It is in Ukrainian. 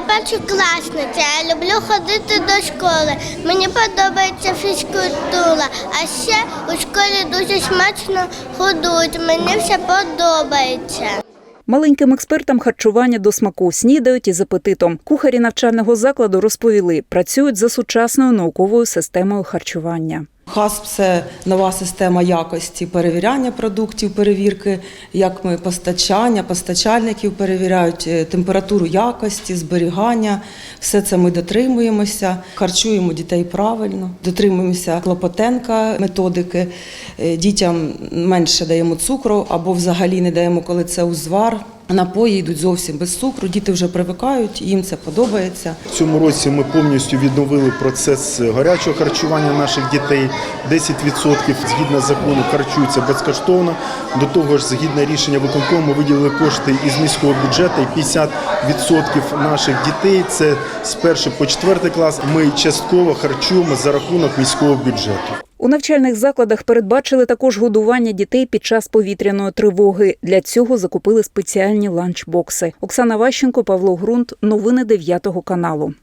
Я першокласниця, я люблю ходити до школи. Мені подобається фізкультура, а ще у школі дуже смачно годують. Мені все подобається. Маленьким експертам харчування до смаку снідають із апетитом. Кухарі навчального закладу розповіли, працюють за сучасною науковою системою харчування. ХАСП це нова система якості перевіряння продуктів, перевірки, як ми постачання, постачальників перевіряють е, температуру якості, зберігання. Все це ми дотримуємося, харчуємо дітей правильно, дотримуємося клопотенка методики. Е, Дітям менше даємо цукру або взагалі не даємо, коли це узвар. Напої йдуть зовсім без цукру. Діти вже привикають, їм це подобається. В цьому році ми повністю відновили процес гарячого харчування наших дітей. 10% згідно закону харчуються безкоштовно. До того ж, згідно рішення виконкому, виділили кошти із міського бюджету. І 50% наших дітей це з 1 по 4 клас. Ми частково харчуємо за рахунок міського бюджету. У навчальних закладах передбачили також годування дітей під час повітряної тривоги. Для цього закупили спеціальні ланчбокси. Оксана Ващенко, Павло Грунт. Новини 9 каналу.